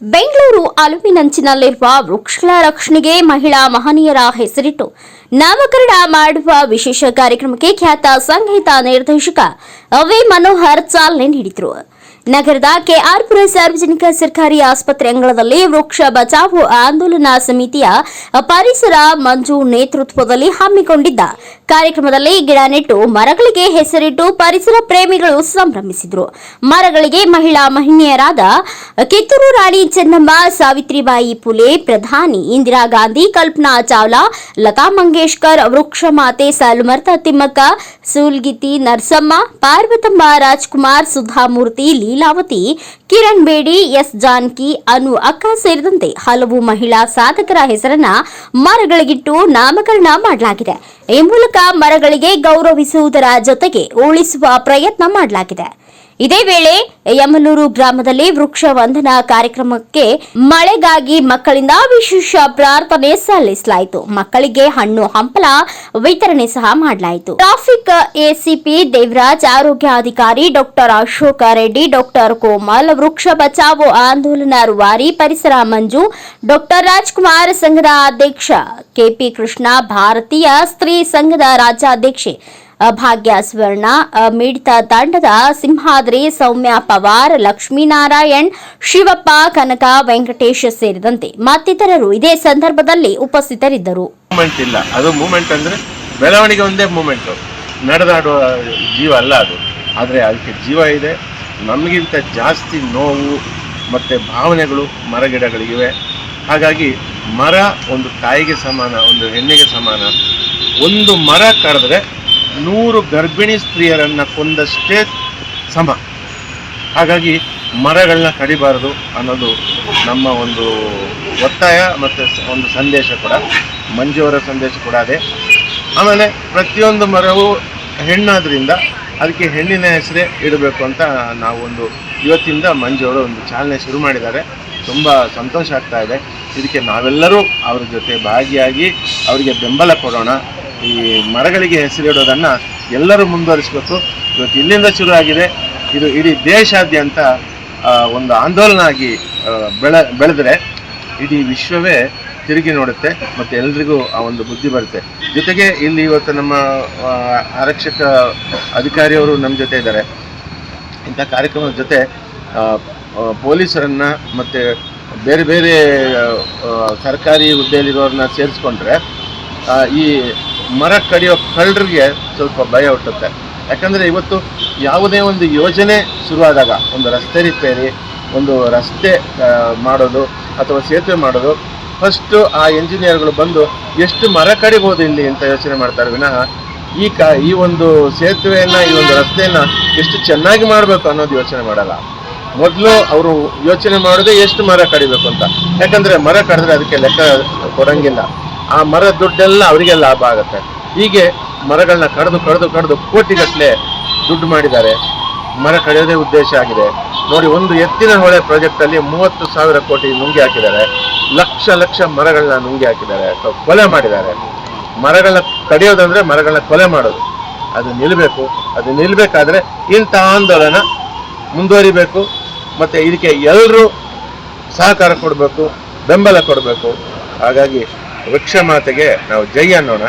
ಬೆಂಗಳೂರು ಅಲುಮಿನಂಚಿನಲ್ಲಿರುವ ವೃಕ್ಷಗಳ ರಕ್ಷಣೆಗೆ ಮಹಿಳಾ ಮಹನೀಯರ ಹೆಸರಿಟ್ಟು ನಾಮಕರಣ ಮಾಡುವ ವಿಶೇಷ ಕಾರ್ಯಕ್ರಮಕ್ಕೆ ಖ್ಯಾತ ಸಂಗೀತ ನಿರ್ದೇಶಕ ಅವಿ ಮನೋಹರ್ ಚಾಲನೆ ನೀಡಿದರು. ನಗರದ ಕೆಆರ್ಪುರ ಸಾರ್ವಜನಿಕ ಸರ್ಕಾರಿ ಆಸ್ಪತ್ರೆ ಅಂಗಳದಲ್ಲಿ ವೃಕ್ಷ ಬಚಾವು ಆಂದೋಲನ ಸಮಿತಿಯ ಪರಿಸರ ಮಂಜು ನೇತೃತ್ವದಲ್ಲಿ ಹಮ್ಮಿಕೊಂಡಿದ್ದ ಕಾರ್ಯಕ್ರಮದಲ್ಲಿ ಗಿಡ ನೆಟ್ಟು ಮರಗಳಿಗೆ ಹೆಸರಿಟ್ಟು ಪರಿಸರ ಪ್ರೇಮಿಗಳು ಸಂಭ್ರಮಿಸಿದರು. ಮರಗಳಿಗೆ ಮಹಿಳಾ ಮಹಿಳೆಯರಾದ ಕಿತ್ತೂರು ರಾಣಿ ಚೆನ್ನಮ್ಮ, ಸಾವಿತ್ರಿಬಾಯಿ ಪುಲೆ, ಪ್ರಧಾನಿ ಇಂದಿರಾ ಗಾಂಧಿ, ಕಲ್ಪನಾ ಚಾವ್ಲಾ, ಲತಾ ಮಂಗೇಶ್ಕರ್ ವೃಕ್ಷ ಮಾತೆ ಸಾಲುಮರ್ತ ತಿಮ್ಮಕ್ಕ, ಸೂಲ್ಗಿತಿ ನರಸಮ್ಮ, ಪಾರ್ವತಮ್ಮ ರಾಜ್ಕುಮಾರ್, ಸುಧಾಮೂರ್ತಿ ಲೀಲಾವತಿ, ಕಿರಣ್ ಬೇಡಿ, ಎಸ್ ಜಾನ್ಕಿ, ಅನು ಅಕ್ಕ ಸೇರಿದಂತೆ ಹಲವು ಮಹಿಳಾ ಸಾಧಕರ ಹೆಸರನ್ನ ಮರಗಳಿಗಿಟ್ಟು ನಾಮಕರಣ ಮಾಡಲಾಗಿದೆ. ಈ ಮೂಲಕ ಮರಗಳಿಗೆ ಗೌರವಿಸುವುದರ ಜೊತೆಗೆ ಉಳಿಸುವ ಪ್ರಯತ್ನ ಮಾಡಲಾಗಿದೆ. ಇದೇ ವೇಳೆ ಯಮಲೂರು ಗ್ರಾಮದಲ್ಲಿ ವೃಕ್ಷ ವಂದನಾ ಕಾರ್ಯಕ್ರಮಕ್ಕೆ ಮಳೆಗಾಗಿ ಮಕ್ಕಳಿಂದ ವಿಶೇಷ ಪ್ರಾರ್ಥನೆ ಸಲ್ಲಿಸಲಾಯಿತು. ಮಕ್ಕಳಿಗೆ ಹಣ್ಣು ಹಂಪಲ ವಿತರಣೆ ಸಹ ಮಾಡಲಾಯಿತು. ಟ್ರಾಫಿಕ್ ಎಸಿಪಿ ದೇವರಾಜ್ ಆರೋಗ್ಯಾಧಿಕಾರಿ ಡಾಕ್ಟರ್ ಅಶೋಕ ರೆಡ್ಡಿ, ಡಾಕ್ಟರ್ ಕೋಮಲ್, ವೃಕ್ಷ ಬಚಾವೋ ಆಂದೋಲನ ರೂವಾರಿ ಪರಿಸರ ಮಂಜು, ಡಾಕ್ಟರ್ ರಾಜ್ಕುಮಾರ್ ಸಂಘದ ಅಧ್ಯಕ್ಷ ಕೆಪಿ ಕೃಷ್ಣ, ಭಾರತೀಯ ಸ್ತ್ರೀ ಸಂಘದ ರಾಜ್ಯಾಧ್ಯಕ್ಷೆ ಭಾಗ್ಯ ಸ್ವರ್ಣ ಮಿಡಿತ ತಂಡದ ಸಿಂಹಾದ್ರಿ ಸೌಮ್ಯ ಪವಾರ್, ಲಕ್ಷ್ಮೀನಾರಾಯಣ್, ಶಿವಪ್ಪ, ಕನಕ, ವೆಂಕಟೇಶ್ ಸೇರಿದಂತೆ ಮತ್ತಿತರರು ಇದೇ ಸಂದರ್ಭದಲ್ಲಿ ಉಪಸ್ಥಿತರಿದ್ದರು. ಅದು ಮೂಮೆಂಟ್ ಅಂದ್ರೆ ಬೆಳವಣಿಗೆ ಒಂದೇ ಮೂಮೆಂಟ್ ನಡೆದಾಡುವ ಜೀವ ಅಲ್ಲ ಅದು. ಆದರೆ ಅದಕ್ಕೆ ಜೀವ ಇದೆ. ನಮಗಿಂತ ಜಾಸ್ತಿ ನೋವು ಮತ್ತು ಭಾವನೆಗಳು ಮರಗಿಡಗಳಿವೆ ಹಾಗಾಗಿ ಮರ ಒಂದು ತಾಯಿಗೆ ಸಮಾನ, ಒಂದು ಹೆಣ್ಣಿಗೆ ಸಮಾನ. ಒಂದು ಮರ ಕಡಿದ್ರೆ ನೂರು ಗರ್ಭಿಣಿ ಸ್ತ್ರೀಯರನ್ನು ಕೊಂದಷ್ಟೇ ಸಮ ಹಾಗಾಗಿ ಮರಗಳನ್ನ ಕಡಿಬಾರದು ಅನ್ನೋದು ನಮ್ಮ ಒಂದು ಒತ್ತಾಯ ಮತ್ತು ಒಂದು ಸಂದೇಶ ಕೂಡ. ಮಂಜುವರ ಸಂದೇಶ ಕೂಡ ಅದೇ. ಆಮೇಲೆ ಪ್ರತಿಯೊಂದು ಮರವು ಹೆಣ್ಣಾದ್ರಿಂದ ಅದಕ್ಕೆ ಹೆಣ್ಣಿನ ಹೆಸರೇ ಇಡಬೇಕು ಅಂತ ನಾವು ಒಂದು ಇವತ್ತಿಂದ ಮಂಜುವರು ಒಂದು ಚಾಲನೆ ಶುರು ಮಾಡಿದ್ದಾರೆ. ತುಂಬ ಸಂತೋಷ ಆಗ್ತಾ ಇದೆ. ಇದಕ್ಕೆ ನಾವೆಲ್ಲರೂ ಅವ್ರ ಜೊತೆ ಭಾಗಿಯಾಗಿ ಅವರಿಗೆ ಬೆಂಬಲ ಕೊಡೋಣ. ಈ ಮರಗಳಿಗೆ ಹೆಸರಿಡೋದನ್ನು ಎಲ್ಲರೂ ಮುಂದುವರಿಸಬೇಕು. ಇವತ್ತು ಇಲ್ಲಿಂದ ಶುರು ಆಗಿದೆ ಇದು ಇಡೀ ದೇಶಾದ್ಯಂತ ಒಂದು ಆಂದೋಲನ ಆಗಿ ಬೆಳ ಬೆಳೆ ಬೆಳೆದ್ರೆ ಇಡೀ ವಿಶ್ವವೇ ತಿರುಗಿ ನೋಡುತ್ತೆ ಮತ್ತು ಎಲ್ರಿಗೂ ಆ ಒಂದು ಬುದ್ಧಿ ಬರುತ್ತೆ. ಜೊತೆಗೆ ಇಲ್ಲಿ ಇವತ್ತು ನಮ್ಮ ಆರಕ್ಷಕ ಅಧಿಕಾರಿಯವರು ನಮ್ಮ ಜೊತೆ ಇದ್ದಾರೆ. ಇಂಥ ಕಾರ್ಯಕ್ರಮದ ಜೊತೆ ಪೊಲೀಸರನ್ನ ಮತ್ತು ಬೇರೆ ಬೇರೆ ಸರ್ಕಾರಿ ಹುದ್ದೆಯಲ್ಲಿರೋರನ್ನ ಸೇರಿಸ್ಕೊಂಡ್ರೆ ಈ ಮರ ಕಡಿಯೋ ಕಳ್ಳರಿಗೆ ಸ್ವಲ್ಪ ಭಯ ಹುಟ್ಟುತ್ತೆ. ಯಾಕಂದರೆ ಇವತ್ತು ಯಾವುದೇ ಒಂದು ಯೋಜನೆ ಶುರುವಾದಾಗ, ಒಂದು ರಸ್ತೆ ರಿಪೇರಿ, ಒಂದು ರಸ್ತೆ ಮಾಡೋದು ಅಥವಾ ಸೇತುವೆ ಮಾಡೋದು ಫಸ್ಟು ಆ ಇಂಜಿನಿಯರ್ಗಳು ಬಂದು ಎಷ್ಟು ಮರ ಕಡಿಬೋದು ಇಲ್ಲಿ ಅಂತ ಯೋಚನೆ ಮಾಡ್ತಾರೆ ವಿನಃ, ಈ ಕ, ಈ ಒಂದು ಸೇತುವೆಯನ್ನು, ಈ ಒಂದು ರಸ್ತೆಯನ್ನು ಎಷ್ಟು ಚೆನ್ನಾಗಿ ಮಾಡಬೇಕು ಅನ್ನೋದು ಯೋಚನೆ ಮಾಡಲ್ಲ. ಮೊದಲು ಅವರು ಯೋಚನೆ ಮಾಡೋದೇ ಎಷ್ಟು ಮರ ಕಡಿಬೇಕು ಅಂತ. ಯಾಕಂದರೆ ಮರ ಕಡಿದ್ರೆ ಅದಕ್ಕೆ ಲೆಕ್ಕ ಕೊಡಂಗಿಲ್ಲ. ಆ ಮರ ದುಡ್ಡೆಲ್ಲ ಅವರಿಗೆ ಲಾಭ ಆಗುತ್ತೆ. ಹೀಗೆ ಮರಗಳನ್ನ ಕಡಿದು ಕಡಿದು ಕಡಿದು ಕೋಟಿಗಟ್ಟಲೆ ದುಡ್ಡು ಮಾಡಿದ್ದಾರೆ. ಮರ ಕಡಿಯೋದೇ ಉದ್ದೇಶ ಆಗಿದೆ. ನೋಡಿ, ಒಂದು ಎತ್ತಿನ ಹೊಳೆ ಪ್ರಾಜೆಕ್ಟಲ್ಲಿ ಮೂವತ್ತು ಸಾವಿರ ಕೋಟಿ ನುಂಗಿ ಹಾಕಿದ್ದಾರೆ. ಲಕ್ಷ ಲಕ್ಷ ಮರಗಳನ್ನ ನುಂಗಿ ಹಾಕಿದ್ದಾರೆ. ಕೊಲೆ ಮಾಡಿದ್ದಾರೆ. ಮರಗಳನ್ನ ಕಡಿಯೋದಂದ್ರೆ ಮರಗಳನ್ನ ಕೊಲೆ ಮಾಡೋದು. ಅದು ನಿಲ್ಲಬೇಕು ಅದು ನಿಲ್ಲಬೇಕಾದ್ರೆ ಇಂಥ ಆಂದೋಲನ ಮುಂದುವರಿಬೇಕು. ಮತ್ತು ಇದಕ್ಕೆ ಎಲ್ಲರೂ ಸಹಕಾರ ಕೊಡಬೇಕು, ಬೆಂಬಲ ಕೊಡಬೇಕು. ಹಾಗಾಗಿ ವೃಕ್ಷ ಮಾತೆಗೆ ನಾವು ಜೈ ಅನ್ನೋಣ.